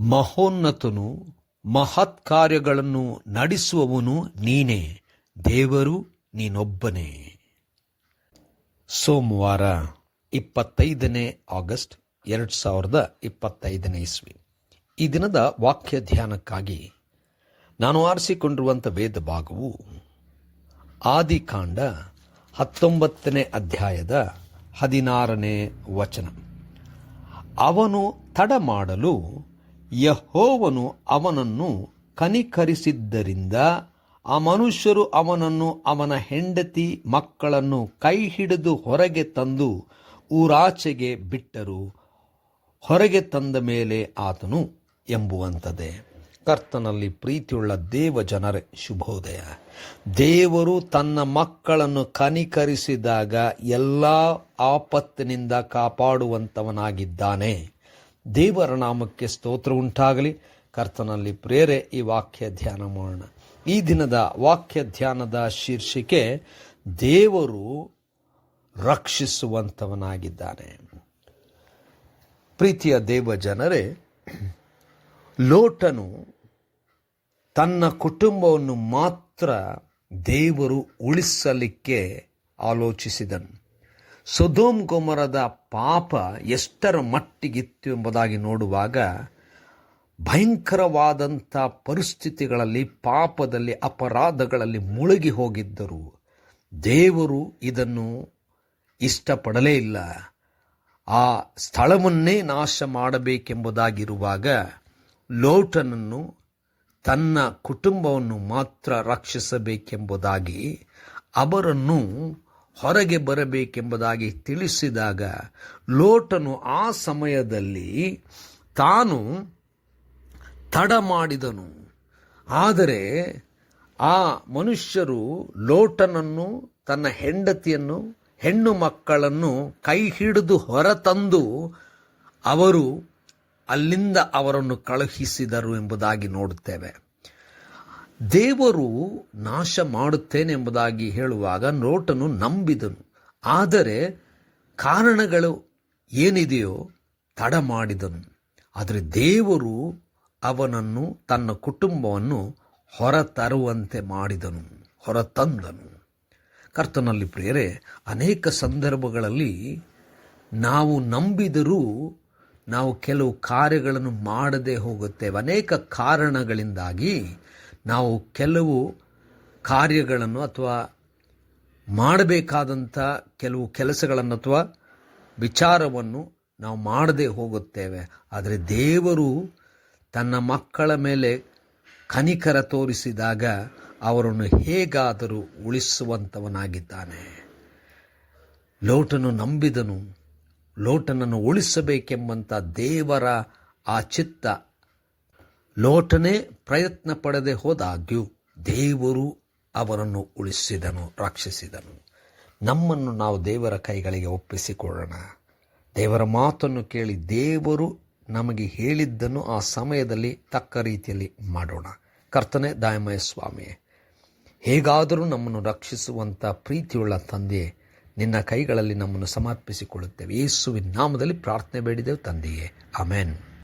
ಮಹೋನ್ನತನು, ಮಹತ್ ಕಾರ್ಯಗಳನ್ನು ನಡೆಸುವವನು ನೀನೇ. ದೇವರು ನೀನೊಬ್ಬನೇ. ಸೋಮವಾರ ಇಪ್ಪತ್ತೈದನೇ ಆಗಸ್ಟ್ ಎರಡು ಸಾವಿರದ ಇಪ್ಪತ್ತೈದನೇ ಇಸ್ವಿ. ಈ ದಿನದ ವಾಕ್ಯ ಧ್ಯಾನಕ್ಕಾಗಿ ನಾನು ಆರಿಸಿಕೊಂಡಿರುವಂಥ ವೇದ ಭಾಗವು ಆದಿಕಾಂಡ ಹತ್ತೊಂಬತ್ತನೇ ಅಧ್ಯಾಯದ ಹದಿನಾರನೇ ವಚನ. ಅವನು ತಡ ಮಾಡಲು ಯಹೋವನು ಅವನನ್ನು ಕನಿಕರಿಸಿದ್ದರಿಂದ ಆ ಮನುಷ್ಯರು ಅವನನ್ನು ಅವನ ಹೆಂಡತಿ ಮಕ್ಕಳನ್ನು ಕೈ ಹಿಡಿದು ಹೊರಗೆ ತಂದು ಊರಾಚೆಗೆ ಬಿಟ್ಟರು. ಹೊರಗೆ ತಂದ ಮೇಲೆ ಆತನು ಎಂಬುವಂಥದ್ದೇ ಕರ್ತನಲ್ಲಿ ಪ್ರೀತಿಯುಳ್ಳ ದೇವ ಜನರ, ಶುಭೋದಯ. ದೇವರು ತನ್ನ ಮಕ್ಕಳನ್ನು ಕನಿಕರಿಸಿದಾಗ ಎಲ್ಲ ಆಪತ್ತಿನಿಂದ ಕಾಪಾಡುವಂತವನಾಗಿದ್ದಾನೆ. ದೇವರ ನಾಮಕ್ಕೆ ಸ್ತೋತ್ರ ಉಂಟಾಗಲಿ. ಕರ್ತನಲ್ಲಿ ಪ್ರೇರೆ, ಈ ವಾಕ್ಯ ಧ್ಯಾನ ಮಾಡೋಣ. ಈ ದಿನದ ವಾಕ್ಯ ಧ್ಯಾನದ ಶೀರ್ಷಿಕೆ, ದೇವರು ರಕ್ಷಿಸುವಂತವನಾಗಿದ್ದಾನೆ. ಪ್ರೀತಿಯ ದೇವ ಜನರೇ, ಲೋಟನು ತನ್ನ ಕುಟುಂಬವನ್ನು ಮಾತ್ರ ದೇವರು ಉಳಿಸಲಿಕ್ಕೆ ಆಲೋಚಿಸಿದನು. ಸುಧೋಮ್ ಗೊಮರದ ಪಾಪ ಎಷ್ಟರ ಮಟ್ಟಿಗಿತ್ತು ಎಂಬುದಾಗಿ ನೋಡುವಾಗ ಭಯಂಕರವಾದಂಥ ಪರಿಸ್ಥಿತಿಗಳಲ್ಲಿ, ಪಾಪದಲ್ಲಿ, ಅಪರಾಧಗಳಲ್ಲಿ ಮುಳುಗಿ ಹೋಗಿದ್ದರು. ದೇವರು ಇದನ್ನು ಇಷ್ಟಪಡಲೇ ಇಲ್ಲ. ಆ ಸ್ಥಳವನ್ನೇ ನಾಶ ಮಾಡಬೇಕೆಂಬುದಾಗಿರುವಾಗ ಲೋಟನನ್ನು, ತನ್ನ ಕುಟುಂಬವನ್ನು ಮಾತ್ರ ರಕ್ಷಿಸಬೇಕೆಂಬುದಾಗಿ ಅವರನ್ನು ಹೊರಗೆ ಬರಬೇಕೆಂಬುದಾಗಿ ತಿಳಿಸಿದಾಗ ಲೋಟನು ಆ ಸಮಯದಲ್ಲಿ ತಾನು ತಡ ಮಾಡಿದನು. ಆದರೆ ಆ ಮನುಷ್ಯರು ಲೋಟನನ್ನು, ತನ್ನ ಹೆಂಡತಿಯನ್ನು, ಹೆಣ್ಣು ಮಕ್ಕಳನ್ನು ಕೈ ಹಿಡಿದು ಹೊರತಂದು ಅವರು ಅಲ್ಲಿಂದ ಅವರನ್ನು ಕಳುಹಿಸಿದರು ಎಂಬುದಾಗಿ ನೋಡುತ್ತೇವೆ. ದೇವರು ನಾಶ ಮಾಡುತ್ತೇನೆ ಎಂಬುದಾಗಿ ಹೇಳುವಾಗ ನೋಟನು ನಂಬಿದನು. ಆದರೆ ಕಾರಣಗಳು ಏನಿದೆಯೋ ತಡ ಮಾಡಿದನು. ಆದರೆ ದೇವರು ಅವನನ್ನು, ತನ್ನ ಕುಟುಂಬವನ್ನು ಹೊರತರುವಂತೆ ಮಾಡಿದನು, ಹೊರತಂದನು. ಕರ್ತನಲ್ಲಿ ಪ್ರಿಯರೇ, ಅನೇಕ ಸಂದರ್ಭಗಳಲ್ಲಿ ನಾವು ನಂಬಿದರೂ ನಾವು ಕೆಲವು ಕಾರ್ಯಗಳನ್ನು ಮಾಡದೆ ಹೋಗುತ್ತೇವೆ. ಅನೇಕ ಕಾರಣಗಳಿಂದಾಗಿ ನಾವು ಕೆಲವು ಕಾರ್ಯಗಳನ್ನು ಅಥವಾ ಮಾಡಬೇಕಾದಂಥ ಕೆಲವು ಕೆಲಸಗಳನ್ನು ಅಥವಾ ವಿಚಾರವನ್ನು ನಾವು ಮಾಡದೆ ಹೋಗುತ್ತೇವೆ. ಆದರೆ ದೇವರು ತನ್ನ ಮಕ್ಕಳ ಮೇಲೆ ಕನಿಕರ ತೋರಿಸಿದಾಗ ಅವರನ್ನು ಹೇಗಾದರೂ ಉಳಿಸುವಂಥವನಾಗಿದ್ದಾನೆ ಲೋಟನು ನಂಬಿದನು. ಲೋಟನನ್ನು ಉಳಿಸಬೇಕೆಂಬಂಥ ದೇವರ ಆ ಚಿತ್ತ ಲೋಟನೇ ಪ್ರಯತ್ನ ಪಡದೆ ಹೋದಾಗ್ಯೂ ದೇವರು ಅವರನ್ನು ಉಳಿಸಿದನು, ರಕ್ಷಿಸಿದನು. ನಮ್ಮನ್ನು ನಾವು ದೇವರ ಕೈಗಳಿಗೆ ಒಪ್ಪಿಸಿಕೊಳ್ಳೋಣ. ದೇವರ ಮಾತನ್ನು ಕೇಳಿ ದೇವರು ನಮಗೆ ಹೇಳಿದ್ದನ್ನು ಆ ಸಮಯದಲ್ಲಿ ತಕ್ಕ ರೀತಿಯಲ್ಲಿ ಮಾಡೋಣ. ಕರ್ತನೆ ದಾಯಮಯ ಸ್ವಾಮಿ, ಹೇಗಾದರೂ ನಮ್ಮನ್ನು ರಕ್ಷಿಸುವಂಥ ಪ್ರೀತಿಯುಳ್ಳ ತಂದೆ ನಿನ್ನ ಕೈಗಳಲ್ಲಿ ನಮ್ಮನ್ನು ಸಮರ್ಪಿಸಿಕೊಳ್ಳುತ್ತೇವೆ. ಯೇಸುವಿನ ನಾಮದಲ್ಲಿ ಪ್ರಾರ್ಥನೆ ಬೇಡಿದೆವು ತಂದೆಯೇ. ಅಮೆನ್